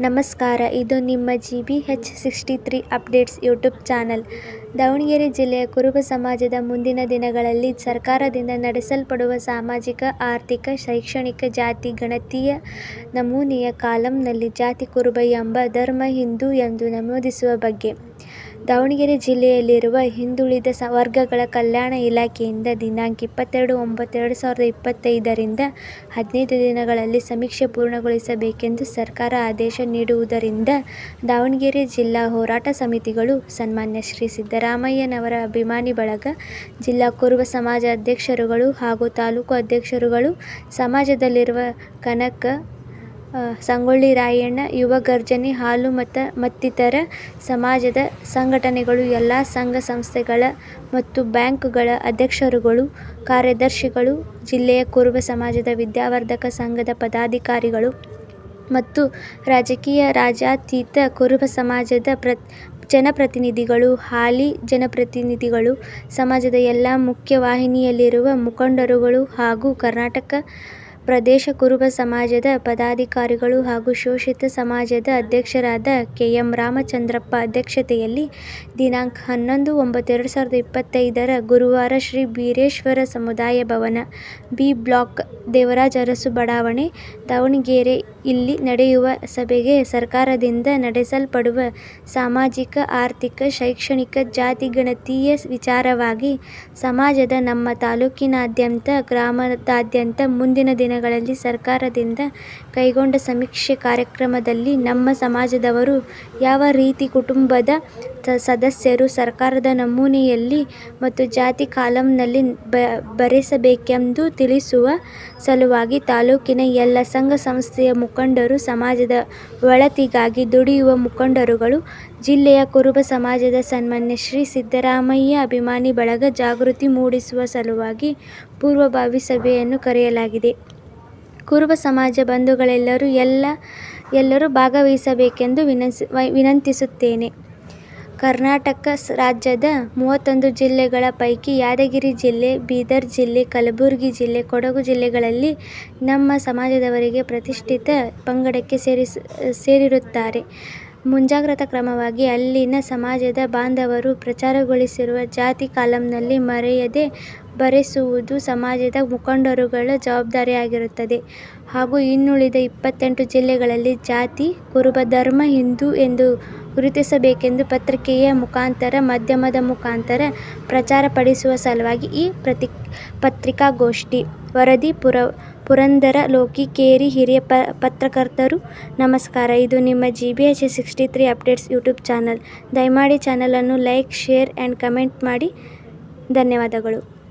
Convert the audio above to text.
ನಮಸ್ಕಾರ, ಇದು ನಿಮ್ಮ G B H sixty three updates YouTube channel. Davanagere ಜಿಲ್ಲೆಯ ಕುರುಬ ಸಮಾಜದ ಮುಂದಿನ ದಿನಗಳಲ್ಲಿ ಸರ್ಕಾರದಿಂದ ನಡೆಸಲ್ಪಡುವ ಸಾಮಾಜಿಕ, ಆರ್ಥಿಕ, ಶೈಕ್ಷಣಿಕ ಜಾತಿ ಗಣತಿಯ ನಮೂನೆಯ ಕಾಲಂನಲ್ಲಿ ಜಾತಿ ಕುರುಬ ಎಂಬ ಧರ್ಮ ಹಿಂದೂ ಎಂದು ನಮೂದಿಸುವ ಬಗ್ಗೆ ದಾವಣಗೆರೆ ಜಿಲ್ಲೆಯಲ್ಲಿರುವ ಹಿಂದುಳಿದ ಸ, ವರ್ಗಗಳ ಕಲ್ಯಾಣ ಇಲಾಖೆಯಿಂದ ದಿನಾಂಕ ಇಪ್ಪತ್ತೆರಡು ಒಂಬತ್ತು ಎರಡು ಸಾವಿರದ ಇಪ್ಪತ್ತೈದರಿಂದ ಹದಿನೈದು ದಿನಗಳಲ್ಲಿ ಸಮೀಕ್ಷೆ ಪೂರ್ಣಗೊಳಿಸಬೇಕೆಂದು ಸರ್ಕಾರ ಆದೇಶ ನೀಡುವುದರಿಂದ ದಾವಣಗೆರೆ ಜಿಲ್ಲಾ ಹೋರಾಟ ಸಮಿತಿಗಳು ಸನ್ಮಾನ್ಯ ಶ್ರೀ ಸಿದ್ದರಾಮಯ್ಯನವರ ಅಭಿಮಾನಿ ಬಳಗ, ಜಿಲ್ಲಾ ಕುರುಬ ಸಮಾಜ ಅಧ್ಯಕ್ಷರುಗಳು ಹಾಗೂ ತಾಲೂಕು ಅಧ್ಯಕ್ಷರುಗಳು, ಸಮಾಜದಲ್ಲಿರುವ ಕನಕ ಸಂಗೊಳ್ಳಿ ರಾಯಣ್ಣ, ಯುವ ಗರ್ಜನೆ, ಹಾಲು ಮತ, ಮತ್ತಿತರ ಸಮಾಜದ ಸಂಘಟನೆಗಳು, ಎಲ್ಲ ಸಂಘ ಸಂಸ್ಥೆಗಳ ಮತ್ತು ಬ್ಯಾಂಕ್ಗಳ ಅಧ್ಯಕ್ಷರುಗಳು, ಕಾರ್ಯದರ್ಶಿಗಳು, ಜಿಲ್ಲೆಯ ಕುರುಬ ಸಮಾಜದ ವಿದ್ಯಾವರ್ಧಕ ಸಂಘದ ಪದಾಧಿಕಾರಿಗಳು ಮತ್ತು ರಾಜಕೀಯ ರಾಜಾತೀತ ಕುರುಬ ಸಮಾಜದ ಪ್ರ, ಜನಪ್ರತಿನಿಧಿಗಳು, ಹಾಲಿ ಜನಪ್ರತಿನಿಧಿಗಳು, ಸಮಾಜದ ಎಲ್ಲ ಮುಖ್ಯವಾಹಿನಿಯಲ್ಲಿರುವ ಮುಖಂಡರುಗಳು ಹಾಗೂ ಕರ್ನಾಟಕ ಪ್ರದೇಶ ಕುರುಬ ಸಮಾಜದ ಪದಾಧಿಕಾರಿಗಳು ಹಾಗೂ ಶೋಷಿತ ಸಮಾಜದ ಅಧ್ಯಕ್ಷರಾದ ಕೆ. ಎಂ. ರಾಮಚಂದ್ರಪ್ಪ ಅಧ್ಯಕ್ಷತೆಯಲ್ಲಿ ದಿನಾಂಕ ಹನ್ನೊಂದು ಒಂಬತ್ತು ಎರಡು ಸಾವಿರದ ಇಪ್ಪತ್ತೈದರ ಗುರುವಾರ ಶ್ರೀ ಬೀರೇಶ್ವರ ಸಮುದಾಯ ಭವನ, ಬಿ ಬ್ಲಾಕ್, ದೇವರಾಜ ಅರಸು ಬಡಾವಣೆ, ದಾವಣಗೆರೆ ಇಲ್ಲಿ ನಡೆಯುವ ಸಭೆಗೆ ಸರ್ಕಾರದಿಂದ ನಡೆಸಲ್ಪಡುವ ಸಾಮಾಜಿಕ ಆರ್ಥಿಕ ಶೈಕ್ಷಣಿಕ ಜಾತಿ-ಗಣತೀಯ ವಿಚಾರವಾಗಿ ಸಮಾಜದ ನಮ್ಮ ತಾಲೂಕಿನಾದ್ಯಂತ ಗ್ರಾಮದಾದ್ಯಂತ ಮುಂದಿನ ದಿನಗಳಲ್ಲಿ ಸರ್ಕಾರದಿಂದ ಕೈಗೊಂಡ ಸಮೀಕ್ಷೆ ಕಾರ್ಯಕ್ರಮದಲ್ಲಿ ನಮ್ಮ ಸಮಾಜದವರು ಯಾವ ರೀತಿ ಕುಟುಂಬದ ಸದಸ್ಯರು ಸರ್ಕಾರದ ನಮೂನೆಯಲ್ಲಿ ಮತ್ತು ಜಾತಿ ಕಾಲಂನಲ್ಲಿ ಬರೆಸಬೇಕೆಂದು ತಿಳಿಸುವ ಸಲುವಾಗಿ ತಾಲೂಕಿನ ಎಲ್ಲ ಸಂಘ ಸಂಸ್ಥೆಯ ಮುಖಂಡರು, ಸಮಾಜದ ಒಳಿತಿಗಾಗಿ ದುಡಿಯುವ ಮುಖಂಡರುಗಳು, ಜಿಲ್ಲೆಯ ಕುರುಬ ಸಮಾಜದ ಸನ್ಮಾನ್ಯ ಶ್ರೀ ಸಿದ್ದರಾಮಯ್ಯ ಅಭಿಮಾನಿ ಬಳಗ ಜಾಗೃತಿ ಮೂಡಿಸುವ ಸಲುವಾಗಿ ಪೂರ್ವಭಾವಿ ಸಭೆಯನ್ನು ಕರೆಯಲಾಗಿದೆ. ಕುರುಬ ಸಮಾಜ ಬಂಧುಗಳೆಲ್ಲರೂ ಎಲ್ಲ ಎಲ್ಲರೂ ಭಾಗವಹಿಸಬೇಕೆಂದು ವಿನಂತಿಸುತ್ತೇನೆ. ಕರ್ನಾಟಕ ರಾಜ್ಯದ ಮೂವತ್ತೊಂದು ಜಿಲ್ಲೆಗಳ ಪೈಕಿ ಯಾದಗಿರಿ ಜಿಲ್ಲೆ, ಬೀದರ್ ಜಿಲ್ಲೆ, ಕಲಬುರಗಿ ಜಿಲ್ಲೆ, ಕೊಡಗು ಜಿಲ್ಲೆಗಳಲ್ಲಿ ನಮ್ಮ ಸಮಾಜದವರಿಗೆ ಪ್ರತಿಷ್ಠಿತ ಪಂಗಡಕ್ಕೆ ಸೇರಿರುತ್ತಾರೆ. ಮುಂಜಾಗ್ರತಾ ಕ್ರಮವಾಗಿ ಅಲ್ಲಿನ ಸಮಾಜದ ಬಾಂಧವರು ಪ್ರಚಾರಗೊಳಿಸಿರುವ ಜಾತಿ ಕಾಲಂನಲ್ಲಿ ಮರೆಯದೆ ಬರೆಸುವುದು ಸಮಾಜದ ಮುಖಂಡರುಗಳ ಜವಾಬ್ದಾರಿಯಾಗಿರುತ್ತದೆ. ಹಾಗೂ ಇನ್ನುಳಿದ ಇಪ್ಪತ್ತೆಂಟು ಜಿಲ್ಲೆಗಳಲ್ಲಿ ಜಾತಿ ಕುರುಬ ಧರ್ಮ ಹಿಂದೂ ಎಂದು ಗುರುತಿಸಬೇಕೆಂದು ಪತ್ರಿಕೆಯ ಮುಖಾಂತರ ಮಾಧ್ಯಮದ ಮುಖಾಂತರ ಪ್ರಚಾರಪಡಿಸುವ ಸಲುವಾಗಿ ಈ ಪ್ರತಿ ಪತ್ರಿಕಾಗೋಷ್ಠಿ. ವರದಿ ಪುರ ಪುರಂದರ ಲೋಕಿ ಕೇರಿ ಹಿರಿಯ ಪತ್ರಕರ್ತರು ನಮಸ್ಕಾರ ಇದು ನಿಮ್ಮ G B H sixty three updates YouTube channel. ದಯಮಾಡಿ ಚಾನಲನ್ನು ಲೈಕ್, ಶೇರ್ ಆ್ಯಂಡ್ ಕಮೆಂಟ್ ಮಾಡಿ ಧನ್ಯವಾದಗಳು.